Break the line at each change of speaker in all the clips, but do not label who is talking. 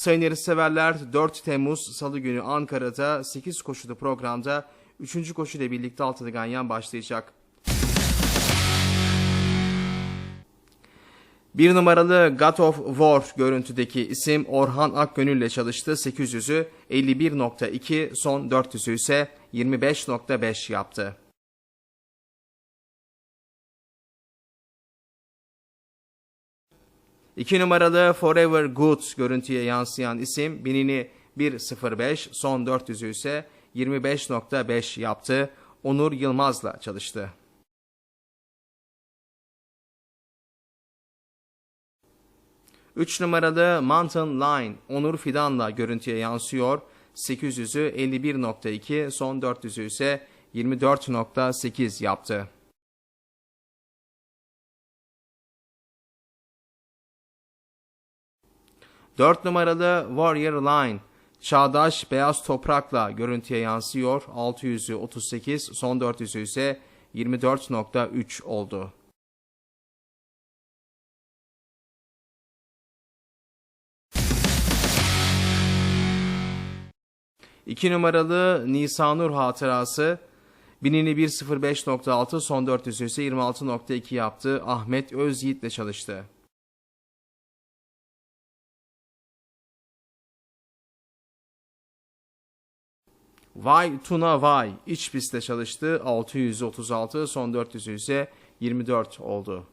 Sayın yarışseverler 4 Temmuz Salı günü Ankara'da 8 koşulu programda 3. koşu ile birlikte altılı ganyan başlayacak. Bir numaralı God of War görüntüdeki isim Orhan Akgönül ile çalıştı. 800'ü 51.2 son 400'ü ise 25.5 yaptı. İki numaralı Forever Good görüntüye yansıyan isim binini 1.05 son 400'ü ise 25.5 yaptı. Onur Yılmaz'la çalıştı. Üç numaralı Mountain Line Onur Fidan'la görüntüye yansıyor. 800'ü 51.2 son 400'ü ise 24.8 yaptı. Dört numaralı Warrior Line Çağdaş beyaz toprakla görüntüye yansıyor. 600'ü 38 son 400'ü ise 24.3 oldu. İki numaralı Nisanur hatırası binini 1.05.6 son 400'ü ise 26.2 yaptı. Ahmet Özyiğit ile çalıştı. Vay Tuna Vay iç pistte çalıştı. 636 son 400'ü ise 24 oldu.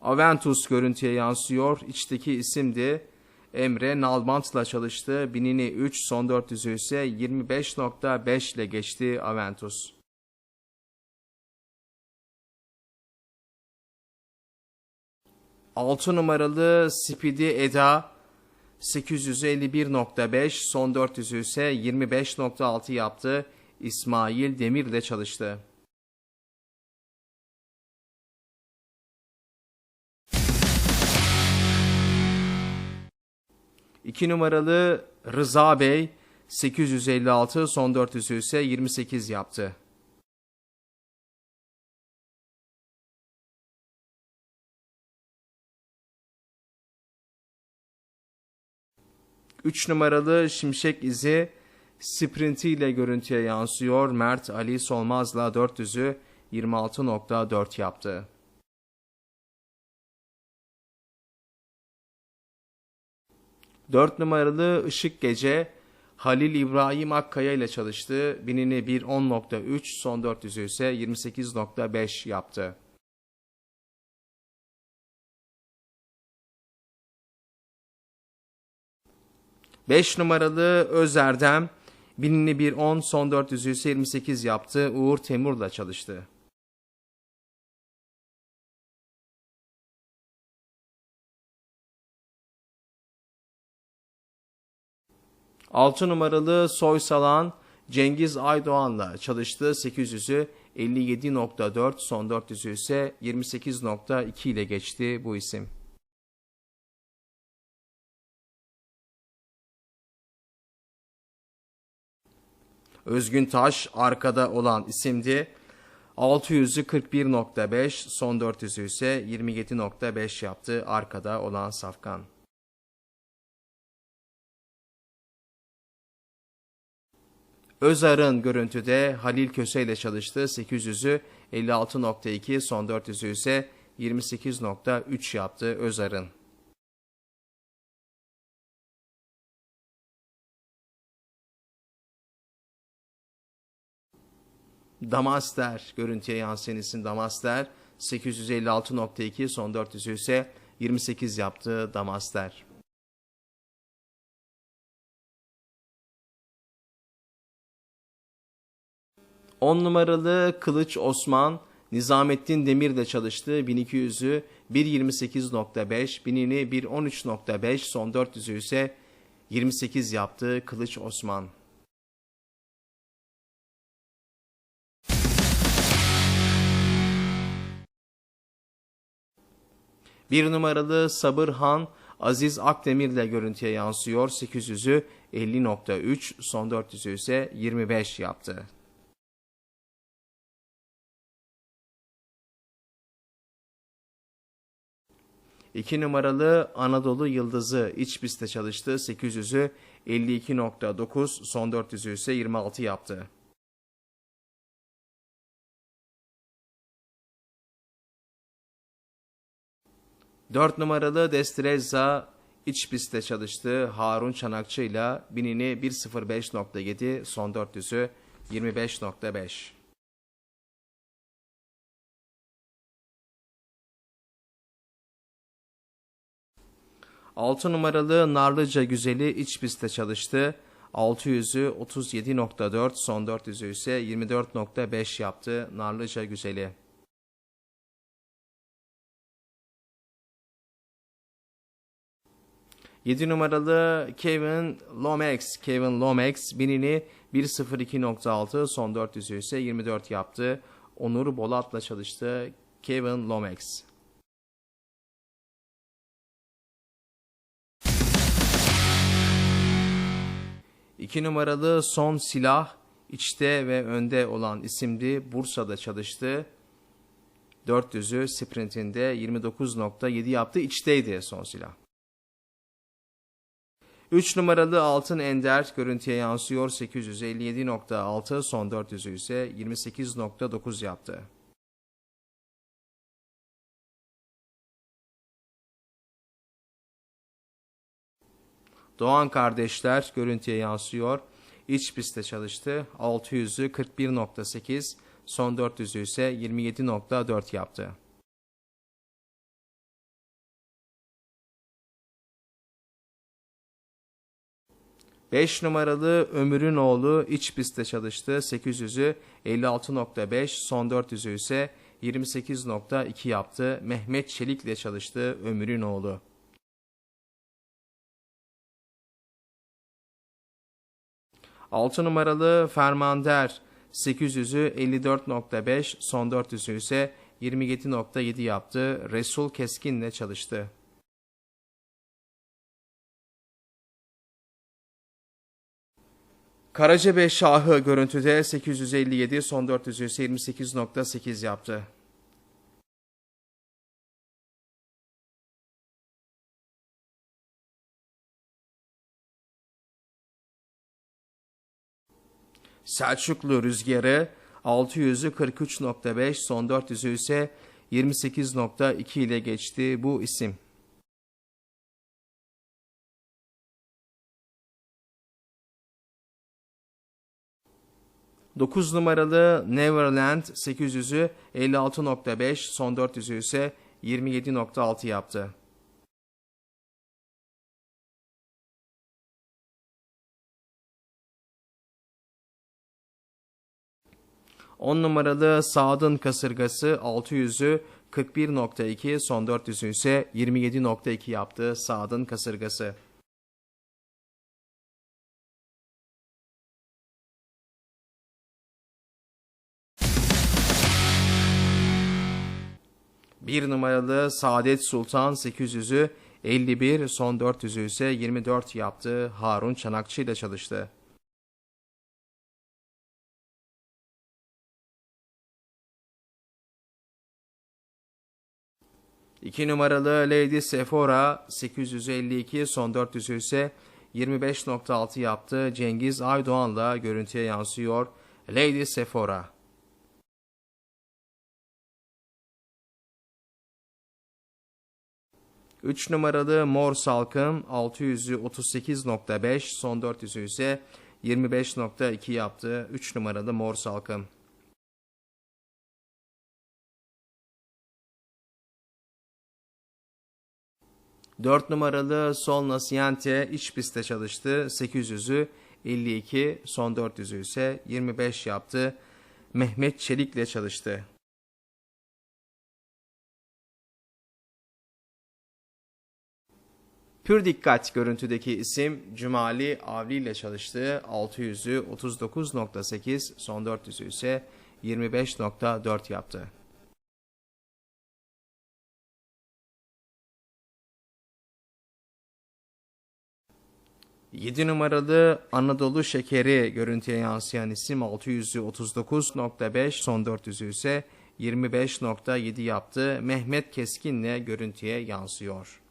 Aventus görüntüye yansıyor. İçteki isimdi. Emre Nalbant'la çalıştı. Binini 3 son 400'ü ise 25.5 ile geçti Aventus. 6 numaralı Speedy Eda 851.5 son 400'ü ise 25.6 yaptı. İsmail Demir ile çalıştı. İki numaralı Rıza Bey 856 son 400'ü ise 28 yaptı. 3 numaralı Şimşek izi sprintiyle görüntüye yansıyor. Mert Ali Solmaz'la 400'ü 26.4 yaptı. Dört numaralı Işık Gece Halil İbrahim Akkaya ile çalıştı. Binini 1.10.3 son 400'ü ise 28.5 yaptı. 5 numaralı Özerdem binini bir 10 son 400'ü ise 28 yaptı. Uğur Temur'la çalıştı. Altı numaralı Soysalan Cengiz Aydoğan'la çalıştı. 800'ü 57.4 son 400'ü ise 28.2 ile geçti bu isim. Özgün Taş arkada olan isimdi. 600'ü 41.5 son 400'ü ise 27.5 yaptı arkada olan Safkan. Özar'ın görüntüde Halil Köse ile çalıştı. 800'ü 56.2 son 400'ü ise 28.3 yaptı Özar'ın. Damaster görüntüye yansıyan Damaster 856.2 son 400'ü ise 28 yaptı Damaster. On numaralı Kılıç Osman Nizamettin Demir'de çalıştı. 1200'ü 1.28.5, binini 1.13.5, son 400'ü ise 28 yaptı Kılıç Osman. Bir numaralı Sabır Han Aziz Akdemir ile görüntüye yansıyor. 800'ü 50.3, son 400'ü ise 25 yaptı. İki numaralı Anadolu Yıldızı iç pistte çalıştı. 800'ü 52.9, son 400'ü ise 26 yaptı. Dört numaralı Destrezza iç pistte çalıştı. Harun Çanakçı ile binini 1.05.7 son 400'ü 25.5. Altı numaralı Narlıca Güzeli iç pistte çalıştı. 600'ü 37.4 son 400'ü ise 24.5 yaptı Narlıca Güzeli. 7 numaralı Kevin Lomax. Kevin Lomax binini 1.02.6 son 400'ü ise 24 yaptı. Onur Bolat'la çalıştı. Kevin Lomax. İki numaralı son silah içte ve önde olan isimdi. Bursa'da çalıştı. 400'ü sprintinde 29.7 yaptı. İçteydi son silah. 3 numaralı Altın Ender görüntüye yansıyor 857.6 son 400'ü ise 28.9 yaptı. Doğan kardeşler görüntüye yansıyor. İç pistte çalıştı. 600'ü 41.8 son 400'ü ise 27.4 yaptı. 5 numaralı Ömür'ün oğlu iç pistte çalıştı. 800'ü 56.5 son 400'ü ise 28.2 yaptı. Mehmet Çelik ile çalıştı Ömür'ün oğlu. Altı numaralı Fermander 800'ü 54.5 son 400'ü ise 27.7 yaptı. Resul Keskin ile çalıştı. Karacabey Şahı görüntüde 857 son 400 ise 28.8 yaptı. Selçuklu rüzgarı 600'ü 43.5 son 400'ü ise 28.2 ile geçti bu isim. 9 numaralı Neverland 800'ü 56.5 son 400'ü ise 27.6 yaptı. On numaralı Saad'ın kasırgası 600'ü 41.2 son 400'ü ise 27.2 yaptı Saad'ın kasırgası. 1 numaralı Saadet Sultan 800'ü 51, son 400'ü ise 24 yaptı. Harun Çanakçı ile çalıştı. İki numaralı Lady Sephora 852 son 400'ü ise 25.6 yaptı. Cengiz Aydoğan'la görüntüye yansıyor. Lady Sephora. 3 numaralı Mor Salkım 600'ü 38.5 son 400'ü ise 25.2 yaptı. 3 numaralı Mor Salkım. Dört numaralı Sol Naciente iç pistte çalıştı. 800'ü 52, son 400'ü ise 25 yaptı. Mehmet Çelik ile çalıştı. Pür dikkat görüntüdeki isim Cumali Avli ile çalıştığı 600'ü 39.8 son 400'ü ise 25.4 yaptı. Yedi numaralı Anadolu Şekeri görüntüye yansıyan isim 600'ü 39.5 son 400'ü ise 25.7 yaptı. Mehmet Keskin'le görüntüye yansıyor.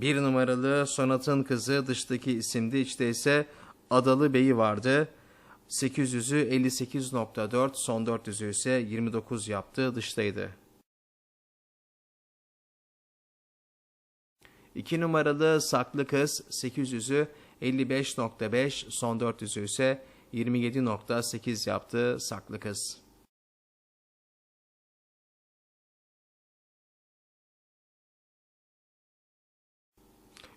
Bir numaralı Sonat'ın kızı dıştaki isimdi. İçte ise Adalı Bey'i vardı. 800'ü 58.4, son 400'ü ise 29 yaptı. Dıştaydı. 2 numaralı Saklı Kız 800'ü 55.5, son 400'ü ise 27.8 yaptı Saklı Kız.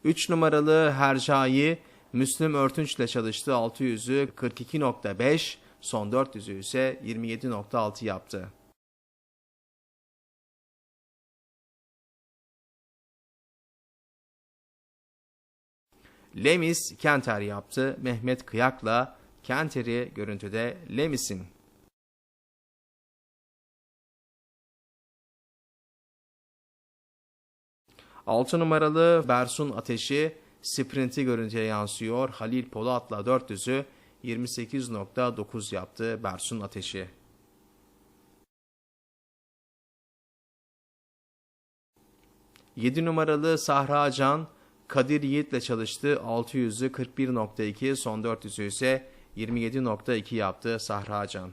3 numaralı Hercai Müslüm Örtünç ile çalıştı. 600'ü 42.5, son 400'ü ise 27.6 yaptı. Lemis Kenter yaptı. Mehmet Kıyak'la Kenter'i görüntüde Lemis'in. 6 numaralı Bersun Ateşi sprinti görüntüye yansıyor. Halil Polat'la 400'ü 28.9 yaptı Bersun Ateşi. Yedi numaralı Sahra Can Kadir Yiğit'le çalıştı. 600'ü 41.2 son 400'ü ise 27.2 yaptı Sahra Can.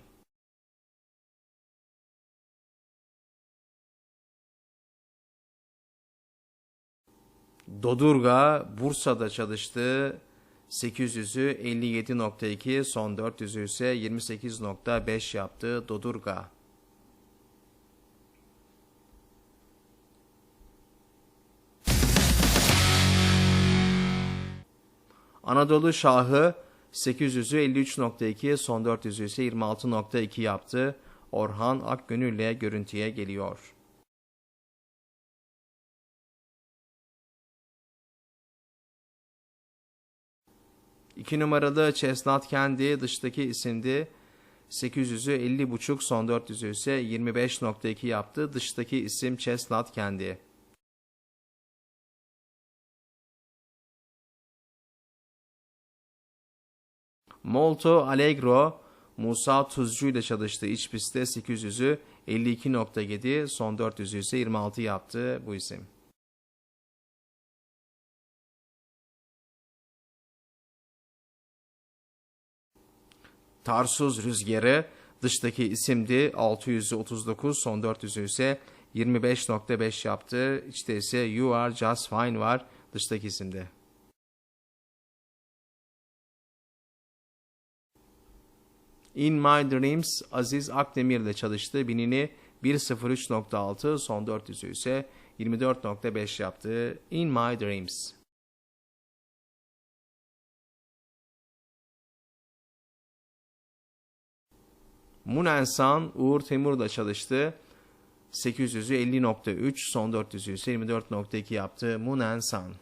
Dodurga Bursa'da çalıştı. 800'ü 57.2, son 400'ü ise 28.5 yaptı Dodurga. Anadolu Şahı 800'ü 53.2, son 400'ü ise 26.2 yaptı. Orhan Akgönül ile görüntüye geliyor. 2 numaralı Chestnut Candy dıştaki isimdi. 800'ü 50.5 son 400'ü ise 25.2 yaptı. Dıştaki isim Chestnut Candy. Molto Allegro Musa Tuzcu ile çalıştı. İç pistte 800'ü 52.7 son 400'ü ise 26 yaptı bu isim. Tarsuz rüzgarı dıştaki isimdi 639 son 400'ü ise 25.5 yaptı. İçte ise You Are Just Fine var dıştaki isimde. In My Dreams Aziz Akdemir ile çalıştı. Binini 1.03.6 son 400'ü ise 24.5 yaptı. In My Dreams. Munensan Uğur Temur'la çalıştı. 800'ü 50.3, son 400'ü ise 24.2 yaptı Munensan.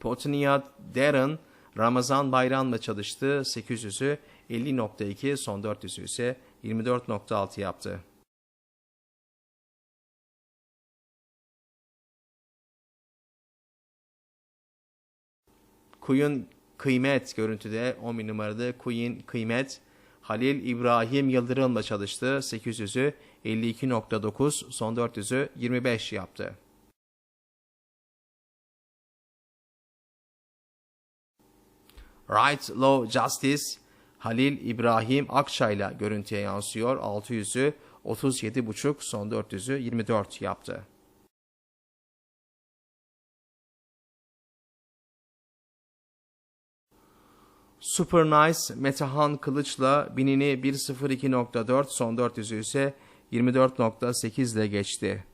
Potniyat Darren Ramazan Bayram'la çalıştı. 800'ü 50.2, son 400'ü ise 24.6 yaptı. Kuyun Kıymet görüntüde 11 numarada Queen Kıymet Halil İbrahim Yıldırım'la çalıştı. 800'ü 52.9 son 400'ü 25 yaptı. Right Law Justice Halil İbrahim Akçay'la görüntüye yansıyor. 600'ü 37.5 son 400'ü 24 yaptı. Super Nice Metehan Kılıç'la binini 1.02.4 son 400'ü ise 24.8 ile geçti.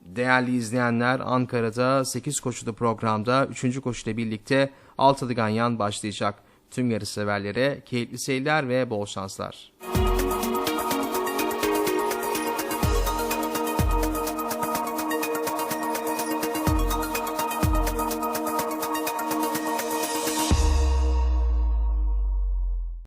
Değerli izleyenler Ankara'da 8 koşulu programda 3. koşuyla birlikte Altılı Ganyan başlayacak. Tüm yarış severlere keyifli seyirler ve bol şanslar.